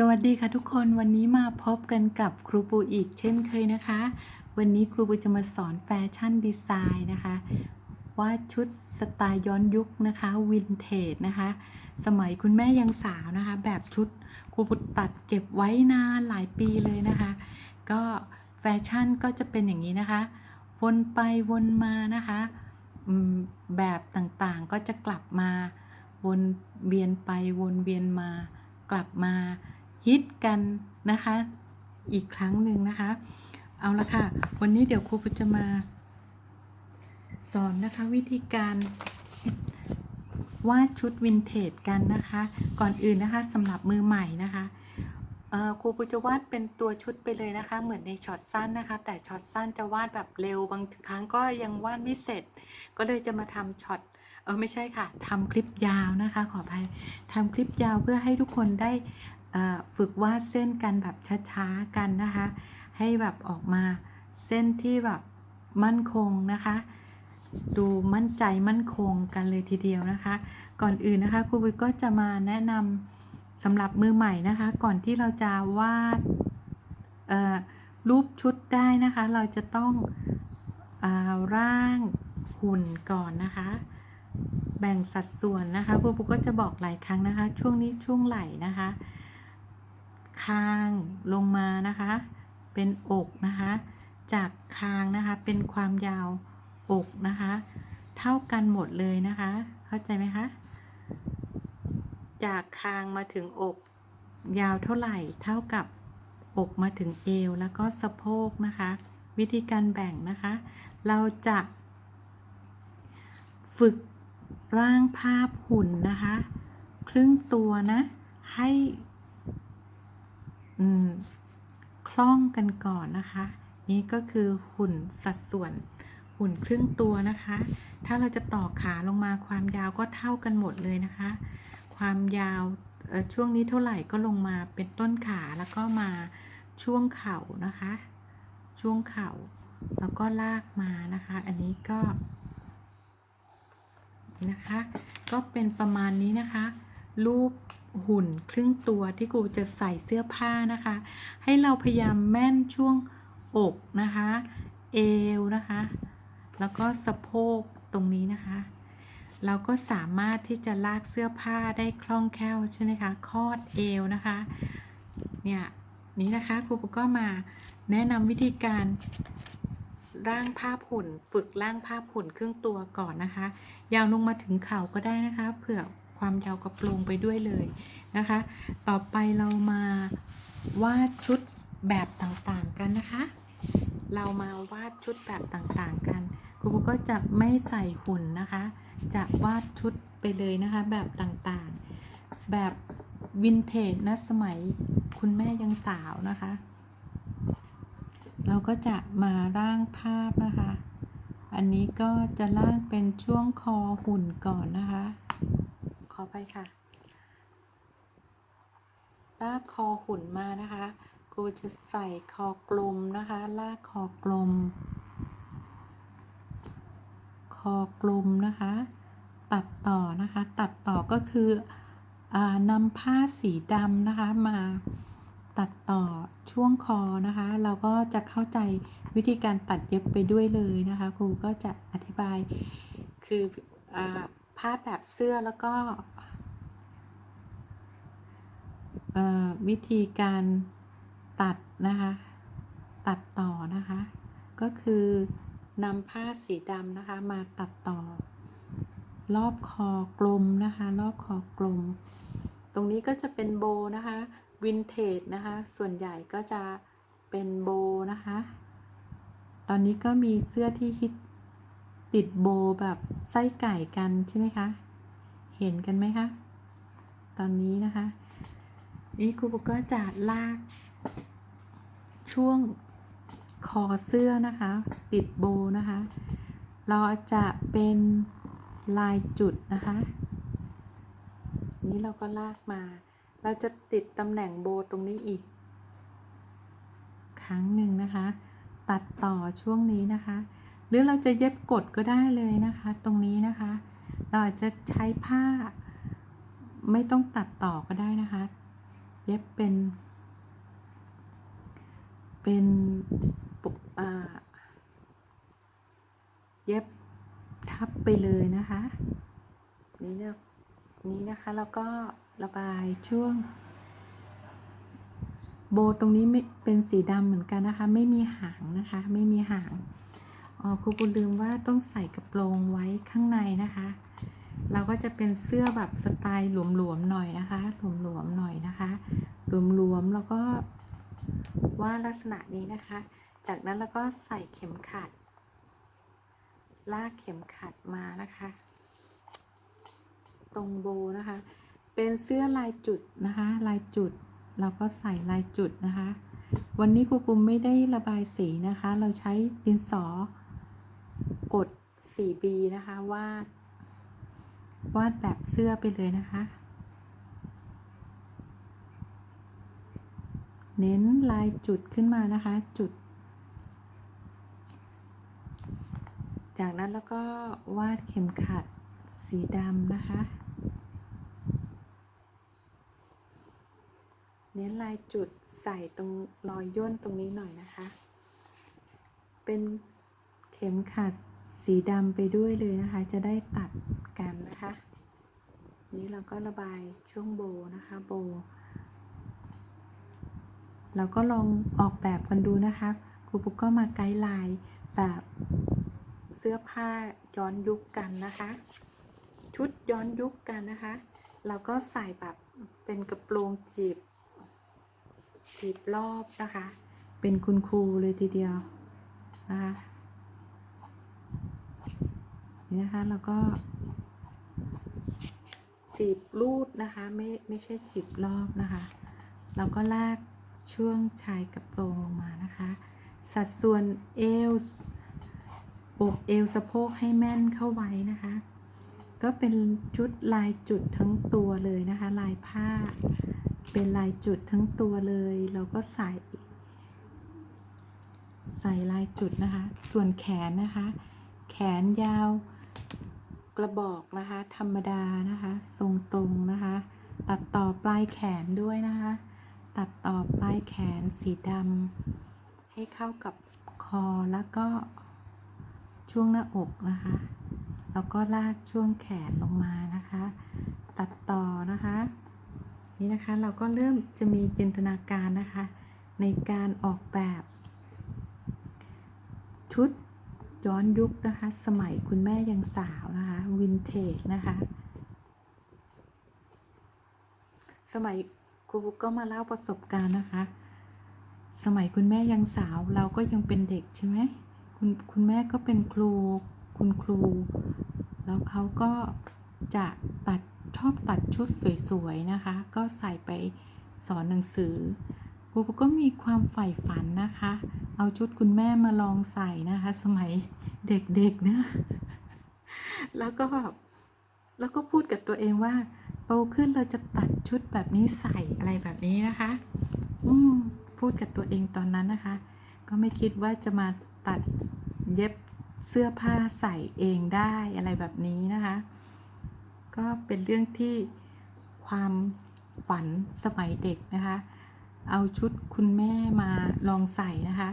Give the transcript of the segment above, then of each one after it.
สวัสดีค่ะทุกคนวันนี้มาพบกันกับครูปูอีกเช่นเคยนะคะ วันนี้ครูปูจะมาสอนแฟชั่นดีไซน์นะคะ ว่าชุดสไตล์ย้อนยุคนะคะวินเทจนะคะ สมัยคุณแม่ยังสาวนะคะ แบบชุดครูปูตัดเก็บไว้นานหลายปีเลยนะคะ ก็แฟชั่นก็จะเป็นอย่างนี้นะคะ วนไปวนมานะคะแบบต่างๆก็จะกลับมา วนเวียนไปวนเวียนมากลับมา ฮิตกันนะคะ อีกครั้งหนึ่งนะคะ เอาละค่ะ วันนี้เดี๋ยวครูจะมา สอนนะคะวิธีการวาดชุดวินเทจกันนะคะ ก่อนอื่นนะคะสำหรับมือใหม่นะคะครูปุจะวาดเป็นตัวชุดไปเลยนะคะ เหมือนในช็อตสั้นนะคะ แต่ช็อตสั้นจะวาดแบบเร็วบางครั้งก็ยังวาดไม่เสร็จ ก็เลยจะมาทำช็อตเออไม่ใช่ค่ะทำคลิปยาวนะคะ ขออภัยทำคลิปยาวเพื่อให้ทุกคนได้ ฝึกวาดเส้นกันแบบช้าๆกันนะคะ ให้แบบออกมาเส้นที่แบบมั่นคงนะคะ ดูมั่นใจมั่นคงกันเลยทีเดียวนะคะ ก่อนอื่นนะคะครูวิก็จะมาแนะนำสำหรับมือใหม่นะคะ ก่อนที่เราจะวาดรูปชุดได้นะคะ เราจะต้องอาร่างหุ่นก่อนนะคะ แบ่งสัดส่วนนะคะครูปุ๊กก็จะบอกหลายครั้งนะคะ ช่วงนี้ช่วงไหลนะคะ คางลงมานะคะ เป็นอกนะคะ จากคางนะคะเป็นความยาวอกนะคะ เท่ากันหมดเลยนะคะ เข้าใจไหมคะ จากคางมาถึงอก ยาวเท่าไหร่เท่ากับอกมาถึงเอวแล้วก็สะโพกนะคะ วิธีการแบ่งนะคะ เราจะ ฝึกร่างภาพหุ่นนะคะ ครึ่งตัวนะให้ คล่องกันก่อนนะคะ นี่ก็คือหุ่นสัดส่วนหุ่นครึ่งตัวนะคะ ถ้าเราจะต่อขาลงมาความยาวก็เท่ากันหมดเลยนะคะ ความยาวช่วงนี้เท่าไหร่ก็ลงมาเป็นต้นขาแล้วก็มาช่วงเข่านะคะ ช่วงเข่าแล้วก็ลากมานะคะ อันนี้ก็นะคะ ก็เป็นประมาณนี้นะคะ รูป หุ่นครึ่งตัวที่กูจะใส่เสื้อผ้านะคะ ให้เราพยายามแม่นช่วงอกนะคะ เอวนะคะ แล้วก็สะโพกตรงนี้นะคะ เราก็สามารถที่จะลากเสื้อผ้าได้คล่องแคล่วใช่ไหมคะคอดเอวนะคะ เนี่ยนี้นะคะครูปุ๊กก็มาแนะนำวิธีการร่างภาพหุ่น ฝึกร่างภาพหุ่นครึ่งตัวก่อนนะคะ ยาวลงมาถึงเข่าก็ได้นะคะ เผื่อ ความยาวกระโปรงไปด้วยเลยนะคะ ต่อไปเรามาวาดชุดแบบต่างๆกันนะคะ เรามาวาดชุดแบบต่างๆกันครูปุ๊กก็จะไม่ใส่หุ่นนะคะ จะวาดชุดไปเลยนะคะแบบต่างๆ แบบวินเทจนะสมัยคุณแม่ยังสาวนะคะ เราก็จะมาร่างภาพนะคะ อันนี้ก็จะร่างเป็นช่วงคอหุ่นก่อนนะคะ อไปค่ะ ลากคอหุ่นมานะคะ กูจะใส่คอกลมนะคะ ลากคอกลม คอกลมนะคะ ตัดต่อนะคะ ตัดต่อก็คืออนำผ้าสีดำนะคะมาตัดต่อช่วงคอนะคะ เราก็จะเข้าใจวิธีการตัดเย็บไปด้วยเลยนะคะ ครูก็จะอธิบายคืออา ผ้าแบบเสื้อแล้วก็วิธีการตัดนะคะ ตัดต่อนะคะ ก็คือนำผ้าสีดำนะคะมาตัดต่อ รอบคอกลมนะคะ รอบคอกลม ตรงนี้ก็จะเป็นโบนะคะวินเทจนะคะ ส่วนใหญ่ก็จะเป็นโบนะคะ ตอนนี้ก็มีเสื้อที่ฮิต ติดโบแบบไส้ไก่กันใช่ไหมคะ เห็นกันไหมคะ ตอนนี้นะคะ นี่ครูปุ๊กก็จะลาก ช่วงคอเสื้อนะคะ ติดโบนะคะ เราจะเป็นลายจุดนะคะ นี้เราก็ลากมา เราจะติดตำแหน่งโบตรงนี้อีก ครั้งหนึ่งนะคะ ตัดต่อช่วงนี้นะคะ หรือเราจะเย็บกดก็ได้เลยนะคะ ตรงนี้นะคะ เราอาจจะใช้ผ้า ไม่ต้องตัดต่อก็ได้นะคะ เย็บเป็น เป็นปุอ่าเย็บทับไปเลยนะคะ นี่เนี่ยนี้นะคะแล้วก็ระบายช่วง โบตรงนี้ไม่เป็นสีดำเหมือนกันนะคะ ไม่มีหางนะคะ ไม่มีหาง อ๋อครูปุลืมว่าต้องใส่กระโปรงไว้ข้างในนะคะ เราก็จะเป็นเสื้อแบบสไตล์หลวมๆหน่อยนะคะ หลวมๆหน่อยนะคะหลวมๆแล้วก็ว่าลักษณะนี้นะคะ จากนั้นแล้วก็ใส่เข็มขัด ลากเข็มขัดมานะคะ ตรงโบนะคะ เป็นเสื้อลายจุดนะคะ ลายจุด เราก็ใส่ลายจุดนะคะ วันนี้ครูปุมไม่ได้ระบายสีนะคะ เราใช้ดินสอ กด 4B นะคะ วาด วาดแบบเสื้อไปเลยนะคะ เน้นลายจุดขึ้นมานะคะ จุด จากนั้นแล้วก็วาดเข็มขัดสีดำนะคะ เน้นลายจุดใส่ตรงรอยย่นตรงนี้หน่อยนะคะ เป็น ข็มขัดสีดำไปด้วยเลยนะคะ จะได้ตัดกันนะคะ นี้เราก็ระบายช่วงโบนะคะโบ เราก็ลองออกแบบกันดูนะคะครูปุ๊กก็มาไกด์ไลน์แบบเสื้อผ้าย้อนยุคกันนะคะ ชุดย้อนยุคกันนะคะ เราก็ใส่แบบเป็นกระโปรงจีบ จีบรอบนะคะ เป็นคุณครูเลยทีเดียวนะคะ นี่นะคะแล้วก็ จีบรูดนะคะไม่ไม่ใช่จีบรอบนะคะเราก็ลากช่วงชายกระโปรงลงมานะคะ สัดส่วนเอวอกเอวสะโพกให้แม่นเข้าไว้นะคะ ก็เป็นชุดลายจุดทั้งตัวเลยนะคะ ลายผ้า เป็นลายจุดทั้งตัวเลย เราก็ใส่ ใส่ลายจุดนะคะ ส่วนแขนนะคะ แขนยาว กระบอกนะคะ ธรรมดานะคะ ทรงตรงนะคะ ตัดต่อปลายแขนด้วยนะคะ ตัดต่อปลายแขนสีดำให้เข้ากับคอแล้วก็ช่วงหน้าอกนะคะ แล้วก็ลากช่วงแขนลงมานะคะ ตัดต่อนะคะ นี่นะคะเราก็เริ่มจะมีจินตนาการนะคะ ในการออกแบบชุด ย้อนยุคนะคะ สมัยคุณแม่ยังสาวนะคะวินเทจนะคะ สมัยครูบุ๊กก็มาเล่าประสบการณ์นะคะ สมัยคุณแม่ยังสาวเราก็ยังเป็นเด็กใช่ไหมคุณคุณแม่ก็เป็นครูคุณครู แล้วเขาก็จะตัดชอบตัดชุดสวยๆนะคะ ก็ใส่ไปสอนหนังสือครูก็มีความใฝ่ฝันนะคะ เอาชุดคุณแม่มาลองใส่นะคะ สมัยเด็กๆนะ แล้วก็แล้วก็พูดกับตัวเองว่า โตขึ้นเราจะตัดชุดแบบนี้ใส่อะไรแบบนี้นะคะ อืมพูดกับตัวเองตอนนั้นนะคะ ก็ไม่คิดว่าจะมาตัดเย็บเสื้อผ้าใส่เองได้อะไรแบบนี้นะคะ ก็เป็นเรื่องที่ความฝันสมัยเด็กนะคะ เอาชุดคุณแม่มาลองใส่นะคะ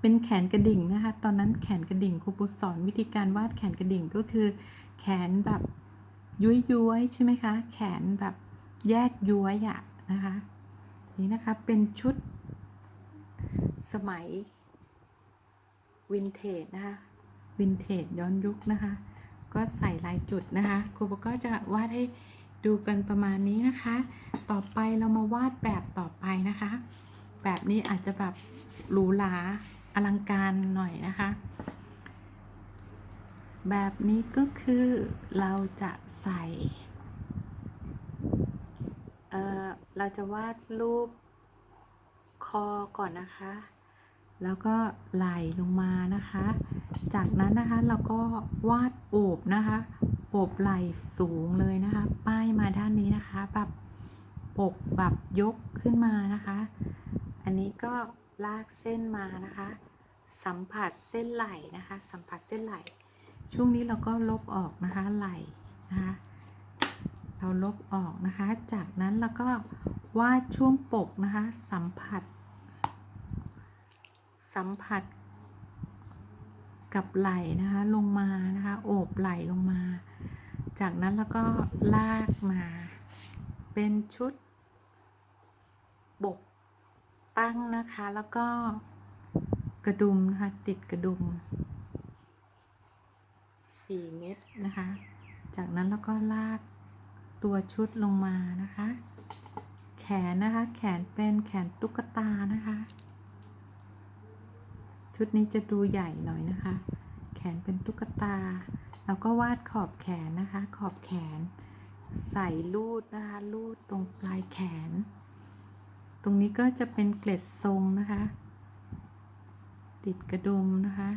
เป็นแขนกระดิ่งนะคะ ตอนนั้นแขนกระดิ่งครูปุสอนวิธีการวาดแขนกระดิ่งก็คือ แขนแบบย้วยย้ยๆใช่ไหมคะ แขนแบบแยกย้วยอะนะคะ นี่นะคะเป็นชุดสมัยวินเทจนะคะวินเทจย้อนยุคนะคะ ก็ใส่ลายจุดนะคะครูก็จะวาดให้ดูกันประมาณนี้นะคะ ต่อไปเรามาวาดแบบต่อไปนะคะ แบบนี้อาจจะแบบหรูหรา อลังการหน่อยนะคะ แบบนี้ก็คือเราจะใส่เออเราจะวาดรูปคอก่อนนะคะ แล้วก็ไหลลงมานะคะ จากนั้นนะคะเราก็วาดโอบนะคะโอบไหลสูงเลยนะคะ ป้ายมาด้านนี้นะคะแบบปกแบบยกขึ้นมานะคะ อันนี้ก็ ลากเส้นมานะคะ สัมผัสเส้นไหล่นะคะ สัมผัสเส้นไหล่ ช่วงนี้เราก็ลบออกนะคะไหล่นะคะเราลบออกนะคะ จากนั้นเราก็วาดช่วงปกนะคะ สัมผัส สัมผัส กับไหล่นะคะลงมานะคะโอบไหล่ลงมา จากนั้นแล้วก็ลากมา เป็นชุด ตั้งนะคะ แล้วก็กระดุมนะคะ ติดกระดุม4เม็ดนะคะ จากนั้นแล้วก็ลากตัวชุดลงมานะคะ แขนนะคะ แขนเป็นแขนตุ๊กตานะคะ ชุดนี้จะดูใหญ่หน่อยนะคะ แขนเป็นตุ๊กตา แล้วก็วาดขอบแขนนะคะ ขอบแขน ใส่ลูดนะคะ ลูดตรงปลายแขน ตรงนี้ก็จะเป็นเกล็ดทรงนะคะ ติดกระดุมนะคะ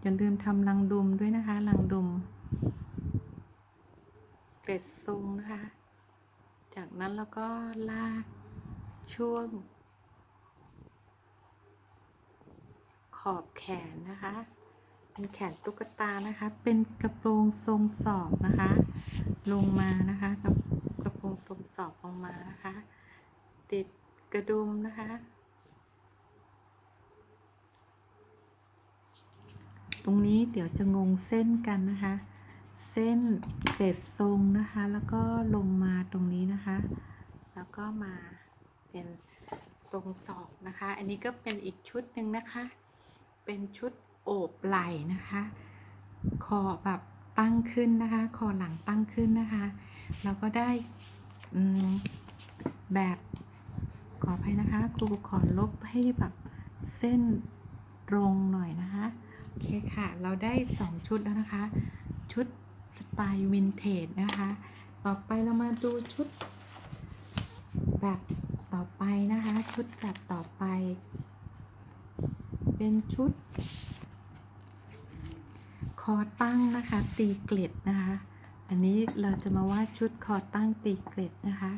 อย่าลืมทำรังดุมด้วยนะคะรังดุม เกล็ดทรงนะคะ จากนั้นแล้วก็ลากช่วง ขอบแขนนะคะ เป็นแขนตุ๊กตานะคะ เป็นกระโปรงทรงศอกนะคะ ลงมานะคะกับกระโปรงทรงศอกลงมานะคะติด กระดุมนะคะ ตรงนี้เดี๋ยวจะงงเส้นกันนะคะ เส้นเกล็ดทรงนะคะ แล้วก็ลงมาตรงนี้นะคะ แล้วก็มาเป็นทรงศอกนะคะ อันนี้ก็เป็นอีกชุดหนึ่งนะคะ เป็นชุดโอบไหล่นะคะ คอแบบตั้งขึ้นนะคะ คอหลังตั้งขึ้นนะคะ เราก็ได้แบบ ขออภัยนะคะ ครูขอลบให้แบบเส้นตรงหน่อยนะคะ โอเคค่ะ เราได้ 2 ชุดแล้วนะคะ ชุดสไตล์วินเทจนะคะ ต่อไปเรามาดูชุดแบบต่อไปนะคะ ชุดแบบต่อไป เป็นชุด คอตั้งนะคะ ตีเกล็ดนะคะ อันนี้เราจะมาวาดชุดคอตั้งตีเกล็ดนะคะ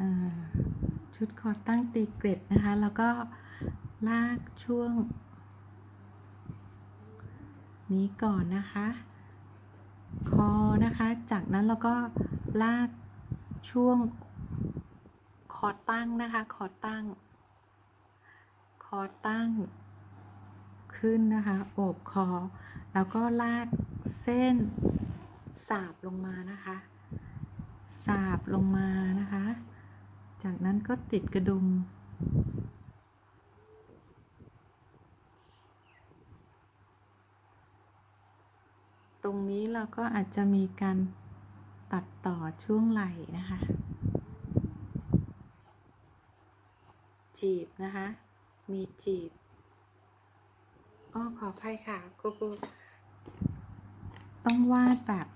อ่า ชุดคอตั้งตีเกล็ดนะคะ แล้วก็ลากช่วง นี้ก่อนนะคะ คอนะคะ จากนั้นเราก็ลากช่วงคอตั้งนะคะ คอตั้ง คอตั้ง ขึ้นนะคะ โอบคอ แล้วก็ลากเส้นสาบลงมานะคะ สาบลงมานะคะ จากนั้นก็ติดกระดุม ตรงนี้เราก็อาจจะมีการตัดต่อช่วงไหล่นะคะ จีบนะคะ มีจีบอ้อขออภัยค่ะกูกูต้องวาดแบบ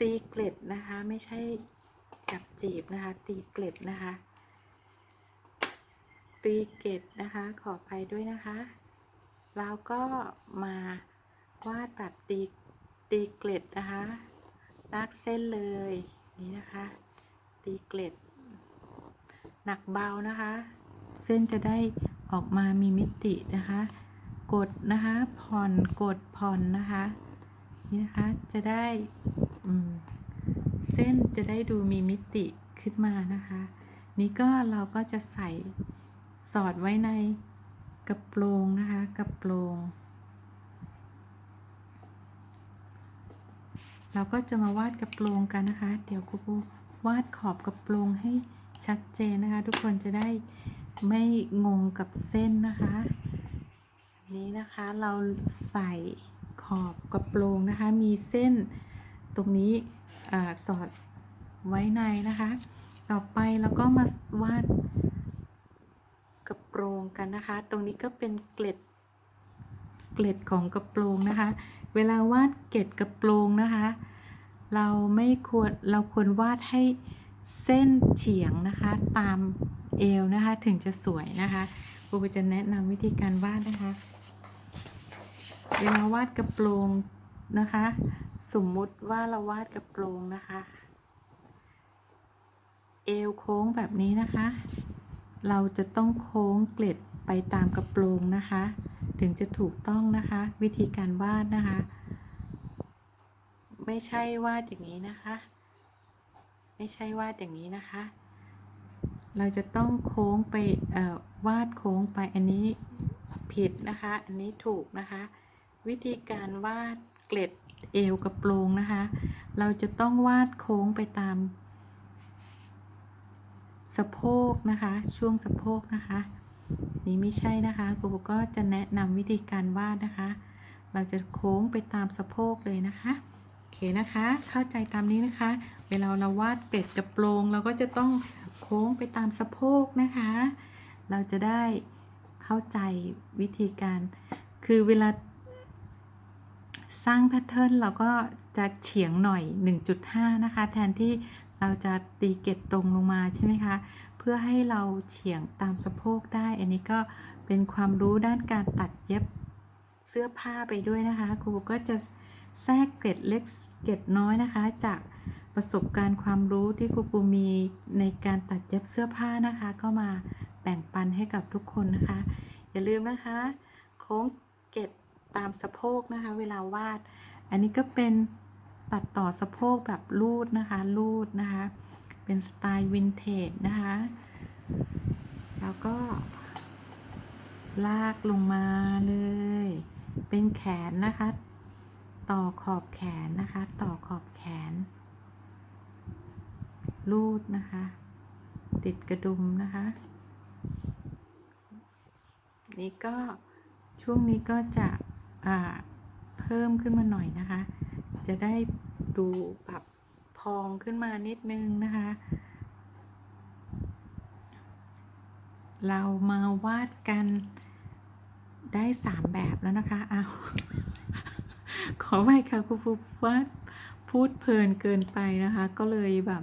ตีเกล็ดนะคะ ไม่ใช่จับจีบนะคะ ตีเกล็ดนะคะ ตีเกล็ดนะคะ ขออภัยด้วยนะคะ แล้วก็มาวาดแบบตีตีเกล็ดนะคะลากเส้นเลยนี่นะคะ ตีเกล็ด หนักเบานะคะ เส้นจะได้ออกมามีมิตินะคะ กดนะคะผ่อนกดผ่อนนะคะนี่นะคะจะได้ เส้นจะได้ดูมีมิติขึ้นมานะคะ นี่ก็เราก็จะใส่สอดไว้ในกระโปรงนะคะกระโปรงเราก็จะมาวาดกระโปรงกันนะคะ เดี๋ยวครูปูวาดขอบกระโปรงให้ชัดเจนนะคะ ทุกคนจะได้ไม่งงกับเส้นนะคะนนี้นะคะเราใส่ขอบกระโปรงนะคะ มีเส้น ตรงนี้อสอดไว้ในนะคะ ต่อไปเราก็มาวาดกระโปรงกันนะคะ ตรงนี้ก็เป็นเกล็ด เกล็ดของกระโปรงนะคะ เวลาวาดเกล็ดกระโปรงนะคะ เราไม่ควรเราควรวาดให้เส้นเฉียงนะคะ ตามเอวนะคะถึงจะสวยนะคะครูจะแนะนำวิธีการวาดนะคะ เวลาวาดกระโปรงนะคะ สมมุติว่าเราวาดกระโปรงนะคะ เอวโค้งแบบนี้นะคะ เราจะต้องโค้งเกล็ดไปตามกระโปรงนะคะ ถึงจะถูกต้องนะคะ วิธีการวาดนะคะ ไม่ใช่วาดอย่างนี้นะคะ ไม่ใช่วาดอย่างนี้นะคะ เราจะต้องโค้งไปวาดโค้งไปอันนี้ผิดนะคะ อันนี้ถูกนะคะ วิธีการวาดเกล็ด เอวกระโปรงนะคะ เราจะต้องวาดโค้งไปตาม สะโพกนะคะ ช่วงสะโพกนะคะ นี่ไม่ใช่นะคะครูก็จะแนะนำวิธีการวาดนะคะ เราจะโค้งไปตามสะโพกเลยนะคะโอเคนะคะ เข้าใจตามนี้นะคะ เวลาเราวาดเป็ดกระโปรงเราก็จะต้องโค้งไปตามสะโพกนะคะ เราจะได้เข้าใจวิธีการ คือเวลา สร้างแพทเทิร์นเราก็จะเฉียงหน่อย 1.5 นะคะ แทนที่เราจะตีเกตตรงลงมาใช่ไหมคะ เพื่อให้เราเฉียงตามสะโพกได้ อันนี้ก็เป็นความรู้ด้านการตัดเย็บเสื้อผ้าไปด้วยนะคะ ครูก็จะแทรกเกร็ดเล็กเกร็ดน้อยนะคะ จากประสบการณ์ความรู้ที่ครูปูมีในการตัดเย็บเสื้อผ้านะคะ ก็มาแบ่งปันให้กับทุกคนนะคะ อย่าลืมนะคะ โค้งเกร็ด ตามสะโพกนะคะ เวลาวาด อันนี้ก็เป็นตัดต่อสะโพกแบบรูดนะคะรูดนะคะ เป็นสไตล์วินเทจนะคะ แล้วก็ ลากลงมาเลย เป็นแขนนะคะ ต่อขอบแขนนะคะ ต่อขอบแขน รูดนะคะ ติดกระดุมนะคะ นี่ก็ช่วงนี้ก็จะ เพิ่มขึ้นมาหน่อยนะคะ จะได้ดูแบบพองขึ้นมานิดนึงนะคะ เรามาวาดกันได้สามแบบแล้วนะคะเอาขอไปค่ะครูฟูวาดพูดเพลินเกินไปนะคะ ก็เลยแบบ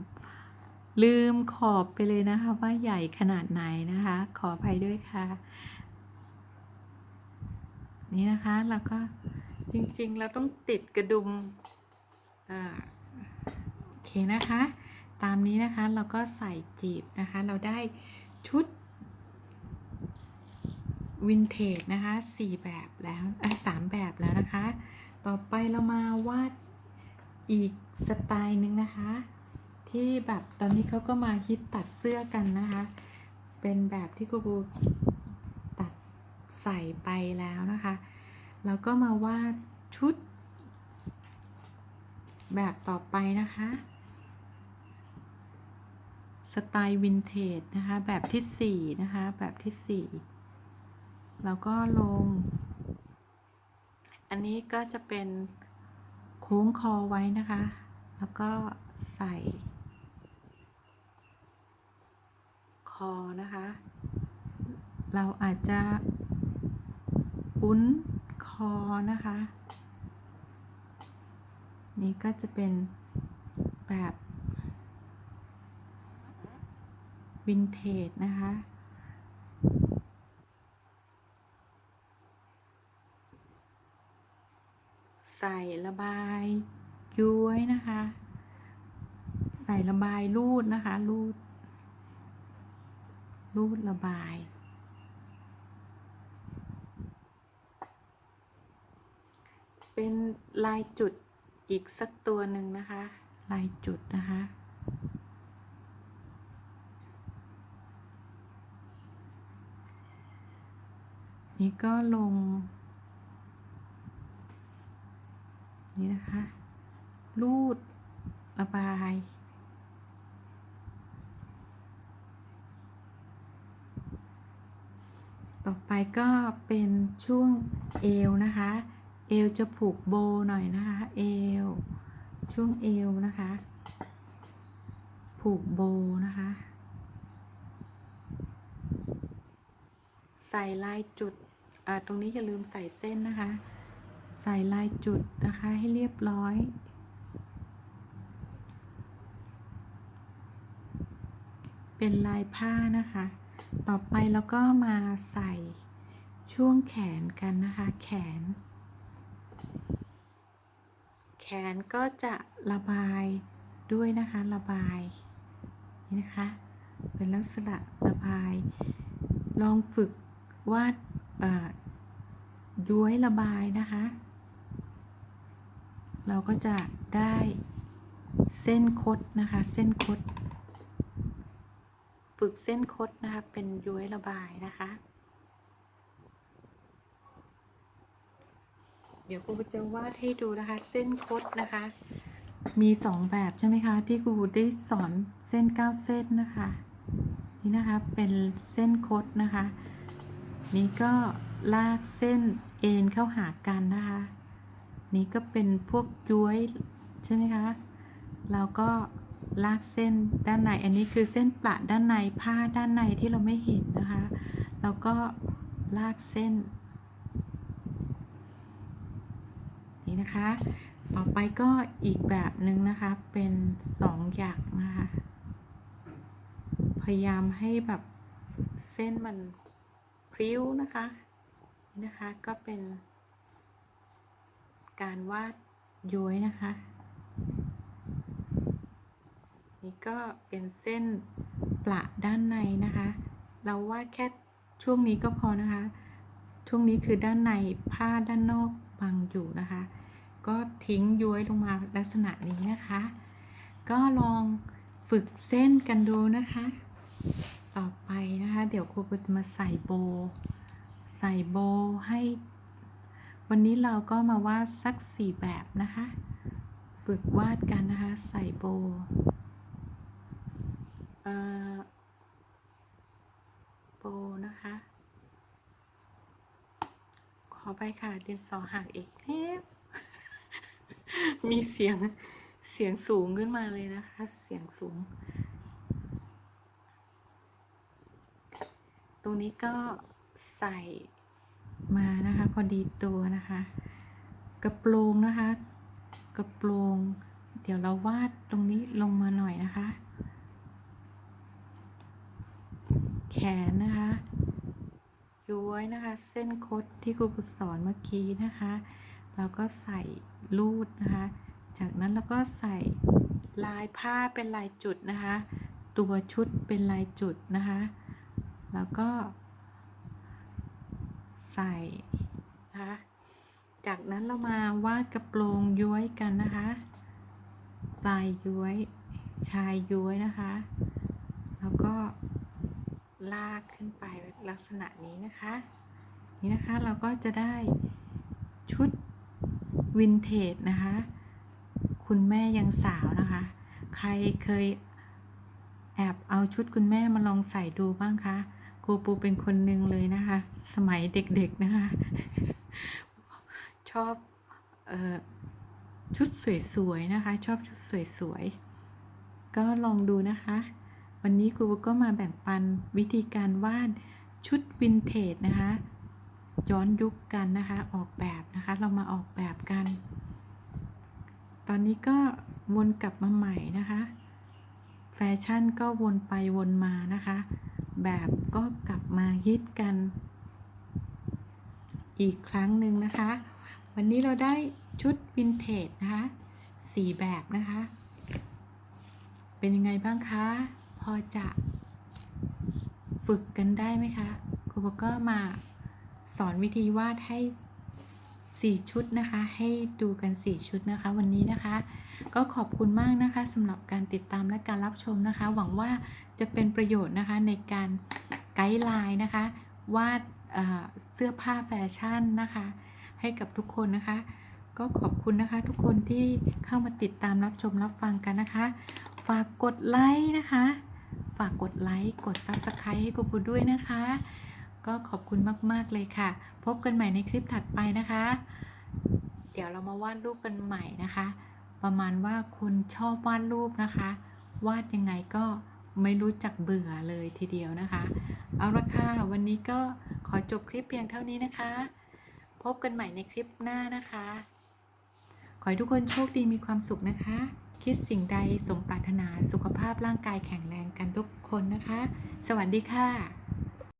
ลืมขอบไปเลยนะคะ ว่าใหญ่ขนาดไหนนะคะ ขออภัยด้วยค่ะ นี่นะคะแล้วก็จริงๆ เราต้องติดกระดุมอ่าโอเคนะคะ ตามนี้นะคะเราก็ใส่จีบนะคะ เราได้ชุดวินเทจนะคะสี่แบบแล้วสามแบบแล้วนะคะ ต่อไปเรามาวาดอีกสไตล์หนึ่งนะคะ ที่แบบตอนนี้เขาก็มาฮิตตัดเสื้อกันนะคะ เป็นแบบที่ครูบู ใส่ไปแล้วนะคะ แล้วก็มาวาดชุด แบบต่อไปนะคะ สไตล์วินเทจนะคะ แบบที่สี่นะคะ แบบที่สี่แล้วก็ลง อันนี้ก็จะเป็นโค้งคอไว้นะคะ แล้วก็ใส่คอนะคะ เราอาจจะ อุ้นคอนะคะ นี่ก็จะเป็นแบบวินเทจนะคะ ใส่ระบายย้วยนะคะ ใส่ระบายรูดนะคะรูดรูดระบาย เป็นลายจุดอีกสักตัวหนึ่งนะคะ ลายจุดนะคะ นี่ก็ลง นี่นะคะ รูดระบายต่อไปก็เป็นช่วงเอวนะคะ เอวจะผูกโบหน่อยนะคะเอว ช่วงเอวนะคะ ผูกโบนะคะ ใส่ลายจุดอ่าตรงนี้อย่าลืมใส่เส้นนะคะ ใส่ลายจุดนะคะให้เรียบร้อยเป็นลายผ้านะคะ ต่อไปแล้วก็มาใส่ช่วงแขนกันนะคะ แขน แขนก็จะระบายด้วยนะคะระบายนี่นะคะ เป็นลักษณะระบาย ลองฝึกวาดอ่อย้วยระบายนะคะ เราก็จะได้เส้นคดนะคะ เส้นคด ฝึกเส้นคดนะคะ เป็นย้วยระบายนะคะ เดี๋ยวครูจะวาดให้ดูนะคะ เส้นคดนะคะ มีสองแบบใช่ไหมคะ ที่ครูได้สอนเส้นเก้าเส้นนะคะ นี่นะคะเป็นเส้นคดนะคะ นี่ก็ลากเส้นเอ็นเข้าหากันนะคะ นี่ก็เป็นพวกย้วยใช่ไหมคะเราก็ลากเส้นด้านใน อันนี้คือเส้นประด้านในผ้าด้านในที่เราไม่เห็นนะคะ แล้วก็ลากเส้น นี่นะคะ ต่อไปก็อีกแบบหนึ่งนะคะ เป็นสองหยักนะคะ พยายามให้แบบเส้นมันพริ้วนะคะ นี่นะคะก็เป็น การวาดย้วยนะคะ นี่ก็เป็นเส้นประด้านในนะคะ เราวาดแค่ช่วงนี้ก็พอนะคะ ช่วงนี้คือด้านในผ้าด้านนอก บังอยู่นะคะ ก็ทิ้งย้วยลงมาลักษณะนี้นะคะ ก็ลองฝึกเส้นกันดูนะคะ ต่อไปนะคะ เดี๋ยวครูจะมาใส่โบ ใส่โบให้ วันนี้เราก็มาวาดสักสี่แบบนะคะ ฝึกวาดกันนะคะ ใส่โบโบนะคะ อไปค่ะ ดินสอหักอีกแทบมีเสียงเสียงสูงขึ้นมาเลยนะคะ เสียงสูง ตรงนี้ก็ใส่มานะคะ พอดีตัวนะคะ กระโปรงนะคะ กระโปรง เดี๋ยวเราวาดตรงนี้ลงมาหน่อยนะคะ แขนนะคะ ย้วยนะคะ เส้นคดที่ครูบุตรสอนเมื่อกี้นะคะ เราก็ใส่ลูดนะคะ จากนั้นเราก็ใส่ลายผ้าเป็นลายจุดนะคะ ตัวชุดเป็นลายจุดนะคะ แล้วก็ ใส่นะคะ จากนั้นเรามาวาดกระโปรงย้วยกันนะคะลายย้วยชายย้วยนะคะ แล้วก็ ลากขึ้นไปลักษณะนี้นะคะ นี่นะคะเราก็จะได้ชุดวินเทจนะคะ คุณแม่ยังสาวนะคะ ใครเคยแอบเอาชุดคุณแม่มาลองใส่ดูบ้างคะครูปูเป็นคนหนึ่งเลยนะคะ สมัยเด็กๆนะคะ ชอบออชุดสวยๆนะคะ ชอบชุดสวยๆ ก็ลองดูนะคะ วันนี้ครูก็มาแบ่งปันวิธีการวาดชุดวินเทจนะคะ ย้อนยุคกันนะคะ ออกแบบนะคะ เรามาออกแบบกัน ตอนนี้ก็วนกลับมาใหม่นะคะ แฟชั่นก็วนไปวนมานะคะ แบบก็กลับมาฮิตกัน อีกครั้งหนึ่งนะคะ วันนี้เราได้ชุดวินเทจนะคะสี่แบบนะคะ เป็นยังไงบ้างคะ อจะฝึกกันได้ไหมคะครูก็มาสอนวิธีวาดให้ 4 ชุดนะคะ ให้ดูกัน 4 ชุดนะคะ วันนี้นะคะ ก็ขอบคุณมากนะคะสำหรับการติดตามและการรับชมนะคะ หวังว่าจะเป็นประโยชน์นะคะในการไกด์ไลน์นะคะ วาดเเสื้อผ้าแฟชั่นนะคะ ให้กับทุกคนนะคะ ก็ขอบคุณนะคะ ทุกคนที่เข้ามาติดตามรับชมรับฟังกันนะคะ ฝากกดไลค์นะคะ ฝากกดไลค์ กด Subscribe ให้กูปูด้วยนะคะ ก็ขอบคุณมาก ๆ เลยค่ะ พบกันใหม่ในคลิปถัดไปนะคะ เดี๋ยวเรามาวาดรูปกันใหม่นะคะ ประมาณว่าคนชอบวาดรูปนะคะ วาดยังไงก็ไม่รู้จักเบื่อเลยทีเดียวนะคะ เอาละค่ะ วันนี้ก็ขอจบคลิปเพียงเท่านี้นะคะ พบกันใหม่ในคลิปหน้านะคะ ขอให้ทุกคนโชคดีมีความสุขนะคะ คิดสิ่งใดสมปรารถนาสุขภาพร่างกายแข็งแรงกันทุกคนนะคะ สวัสดีค่ะ